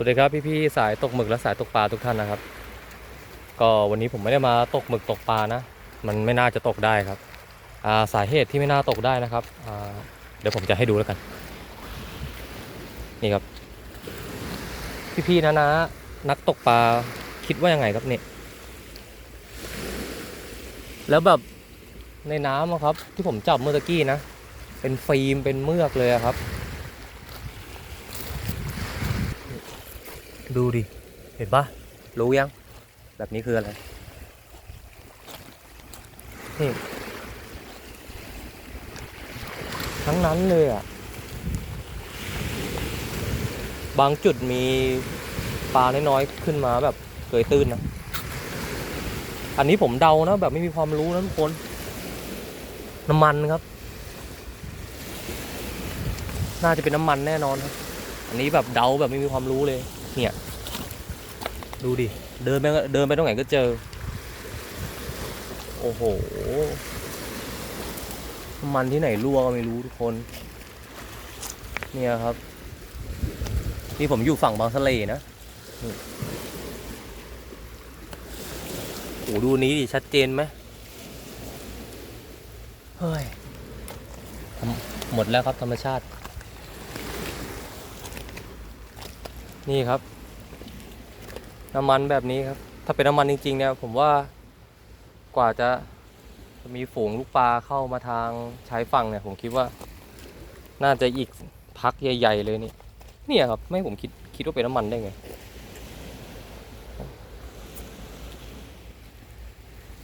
วัสดีครับพี่ๆสายตกหมึกและสายตกปลาทุกท่านนะครับ ก็วันนี้ผมไม่ได้มาตกหมึกตกปลานะ มันไม่น่าจะตกได้ครับาสาเหตุที่ไม่น่าตกได้นะครับเดี๋ยวผมจะให้ดูแล้วกัน นี่ครับ พี่ๆนะนะนักตกปลาคิดว่ายังไงครับเนี่ยแล้วแบบในน้ำครับ ที่ผมจับเมื่อกี้นะ เป็นฟิล์มเป็นเมือกเลยครับ ดูดิ เห็นปะรู้ยัง แบบนี้คืออะไร นี่ ทั้งนั้นเลยอะ บางจุดมีปลาน้อยๆ ขึ้นมาแบบเกยตื้นนะ อันนี้ผมเดานะ แบบไม่มีความรู้นะทุกคน น้ำมันครับ น่าจะเป็นน้ำมันแน่นอนครับ อันนี้แบบเดาแบบไม่มีความรู้เลย เนี่ย ดูดิ เดินไปเดินไปตรงไหนก็เจอ โอ้โห มันที่ไหนรั่วก็ไม่รู้ทุกคน เนี่ยครับ นี่ผมอยู่ฝั่งบางสะเลนะนี่โอ้ดูนี้ดิ ชัดเจนไหมเฮ้ย หมดแล้วครับธรรมชาติ นี่ครับ น้ำมันแบบนี้ครับ ถ้าเป็นน้ำมันจริง ๆ เนี่ย ผมว่ากว่าจะมีฝูงลูกปลาเข้ามาทางชายฝั่งเนี่ย ผมคิดว่า น่าจะอีกพักใหญ่ ๆ เลยนี่เนี่ยครับ ไม่ผมคิดคิดว่าเป็นน้ำมันได้ไง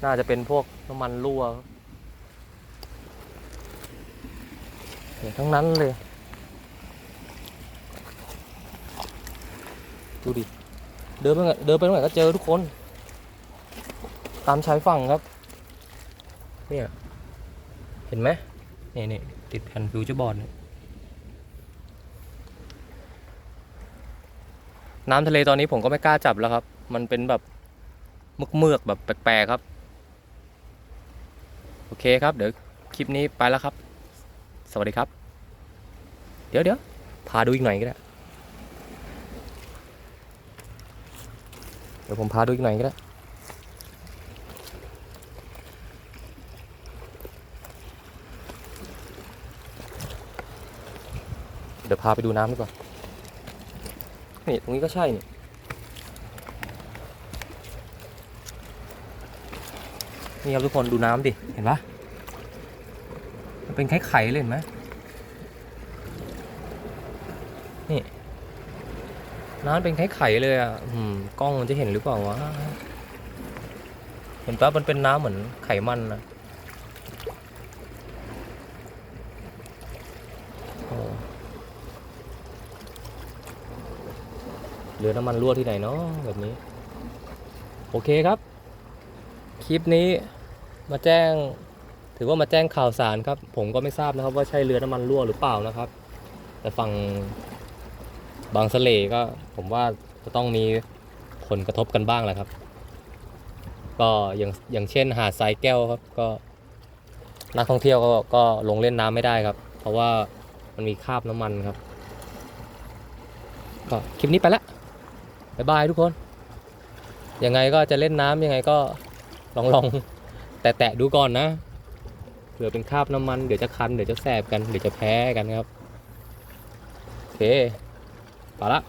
น่าจะเป็นพวกน้ำมันรั่วครับเนี่ยทั้งนั้นเลย ดูดิ เดินไปเดินไปตรงไหนก็เจอทุกคน ตามชายฝั่งครับ เนี่ย เห็นไหมนี่นี่ติดแผ่นฟิวเจอร์บอร์ดน้ำทะเลตอนนี้ผมก็ไม่กล้าจับแล้วครับ มันเป็นแบบเมือกแบบแปลกๆครับ โอเคครับ เดี๋ยวคลิปนี้ไปแล้วครับ สวัสดีครับ เดี๋ยวเดี๋ยวพาดูอีกหน่อยก็ได้ เดี๋ยวผมพาดูอีกหน่อยก็ได้เดี๋ยวพาไปดูน้ำดีกว่านี่ตรงนี้ก็ใช่นี่นี่ครับทุกคนดูน้ำดิ เห็นปะมันเป็นไข่ไข่เลยเห็นไหมนี่ น้ำเป็นไข่ไข่เลยอะกล้องมันจะเห็นหรือเปล่าวะเห็นปะมันเป็นน้ำเหมือนไขมันนะเหลือน้ำมันรั่วที่ไหนเนาะแบบนี้ โอเคครับ คลิปนี้มาแจ้ง ถือว่ามาแจ้งข่าวสารครับ ผมก็ไม่ทราบนะครับ ว่าใช่เรือน้ำมันรั่วหรือเปล่านะครับ แต่ฝั่ง บางสเลก็ผมว่าจะต้องมีผลกระทบกันบ้างแหละครับ ก็อย่างอย่างเช่น หาดทรายแก้วครับก็ นักท่องเที่ยวก็ก็ลงเล่นน้ำไม่ได้ครับ เพราะว่ามันมีคราบน้ำมันครับ ก็คลิปนี้ไปละบายบายทุกคน ยังไงก็จะเล่นน้ำยังไงก็ลองลองแตะแตะดูก่อนนะเผื่อเป็นคราบน้ำมันเดี๋ยวจะคันเดี๋ยวจะแสบกันเดี๋ยวจะแพ้กันครับ โอเค ไปละ